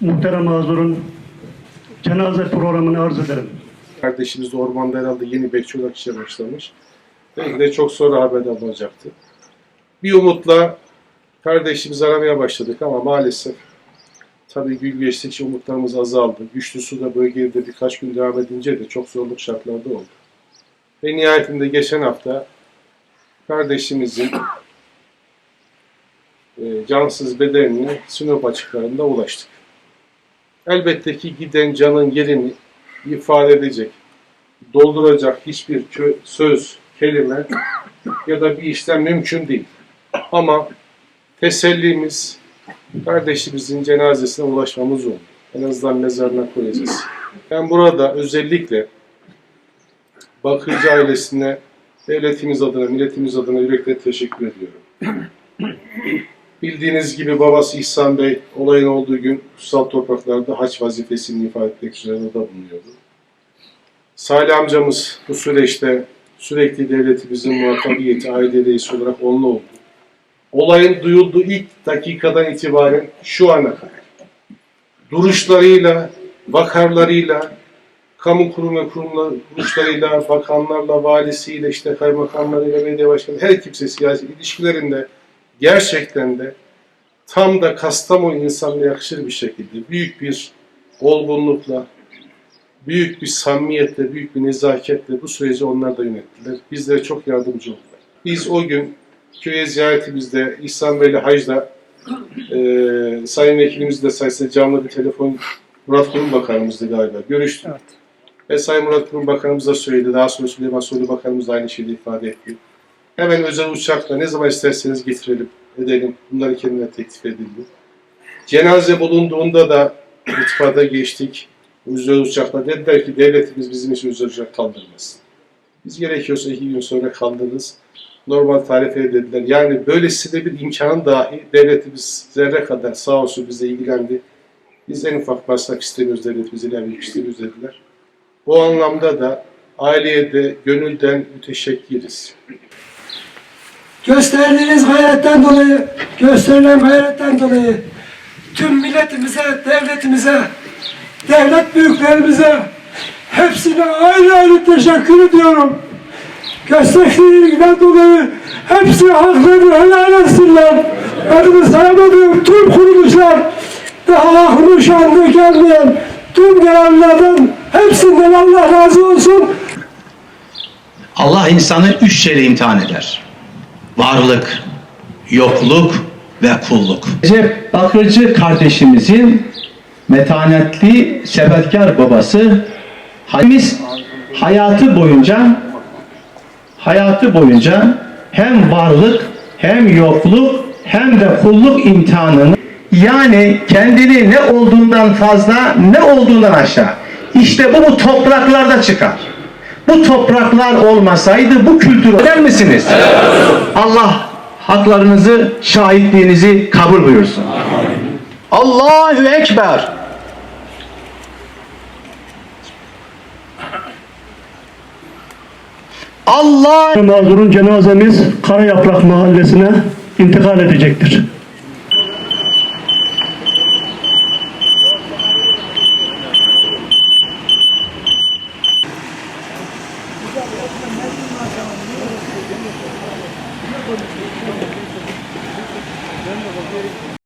muhterem mazurun cenaze programını arz ederim. Kardeşimiz de ormanda herhalde yeni bekçi olarak işe başlamış. Belki de çok sonra haberdar olacaktı. Bir umutla kardeşimizi aramaya başladık ama maalesef tabii gün geçtikçe umutlarımız azaldı. Güçlü su da bölgede birkaç gün devam edince de çok zorluk şartlarda oldu. Ve nihayetinde geçen hafta kardeşimizin e, cansız bedenine Sinop açıklarında ulaştık. Elbette ki giden canın yerini ifade edecek, dolduracak hiçbir söz, kelime ya da bir işlem mümkün değil. Ama tesellimiz kardeşimizin cenazesine ulaşmamız oldu. En azından mezarına koyacağız. Ben burada özellikle Bakırcı ailesine devletimiz adına, milletimiz adına yürekle teşekkür ediyorum. Bildiğiniz gibi babası İhsan Bey olayın olduğu gün kutsal topraklarda haç vazifesini ifade etmek üzere orada bulunuyordu. Salih amcamız bu süreçte sürekli devletimizin muhatabiyeti, aile reisi olarak onunla oldu. Olayın duyulduğu ilk dakikadan itibaren şu ana kadar duruşlarıyla, vakarlarıyla, kamu kurum ve kurumlar, kuruluşlarıyla, bakanlarla, valisiyle, işte kaymakamlarıyla, belediye başkanı, her kimse siyasi ilişkilerinde gerçekten de tam da Kastamonu insanına yakışır bir şekilde büyük bir olgunlukla, büyük bir samimiyetle, büyük bir nezaketle bu süreci onlar da yönettiler. Bizlere çok yardımcı oldular. Biz o gün köye ziyaretimizde İhsan Bey'le Hac'da e, Sayın Vekilimiz de sayesinde canlı bir telefon Murat Kurum Bakanımızdı galiba. Görüştük. Evet. Ve Sayın Murat Kurum Bakanımız da söyledi. Daha sonra Süleyman Soylu Bakanımız da aynı şeyi ifade etti. Hemen özel uçakla ne zaman isterseniz getirelim, edelim. Bunları kendine teklif edildi. Cenaze bulunduğunda da irtibata geçtik. Özel uçakla dediler ki devletimiz bizim için özel uçak kaldırmasın. Biz gerekiyorsa iki gün sonra kaldırırız. Normal tarife dediler. Yani böylesi de bir imkanın dahi devletimiz zerre kadar sağ olsun bize ilgilendi. Biz en ufak basmak istemiyoruz devletimizi ilerlemek dediler. Bu anlamda da aileye de gönülden müteşekkiriz. Gösterdiğiniz gayretten dolayı, gösterilen gayretten dolayı tüm milletimize, devletimize, devlet büyüklerimize hepsine ayrı ayrı teşekkür ediyorum. Gösterdiği ilgiden dolayı hepsi haklarını helal etsinler. Adını saymadığım tüm kuruluşlar daha aklımın şu anda gelmeyen tüm görevlilerden hepsinden Allah razı olsun. Allah insanı üç şeyle imtihan eder. Varlık, yokluk ve kulluk. Recep Bakırcı kardeşimizin metanetli, sebatkar babası Halimiz hayatı boyunca hayatı boyunca hem varlık hem yokluk hem de kulluk imtihanını yani kendini ne olduğundan fazla ne olduğundan aşağı işte bu bu topraklarda çıkar. Bu topraklar olmasaydı bu kültür eder misiniz? Allah haklarınızı, şahitliğinizi kabul buyursun. Allahu Ekber. Allah Mazurun cenazemiz Karayaprak Mahallesi'ne intikal edecektir. Ben de bakıyorum.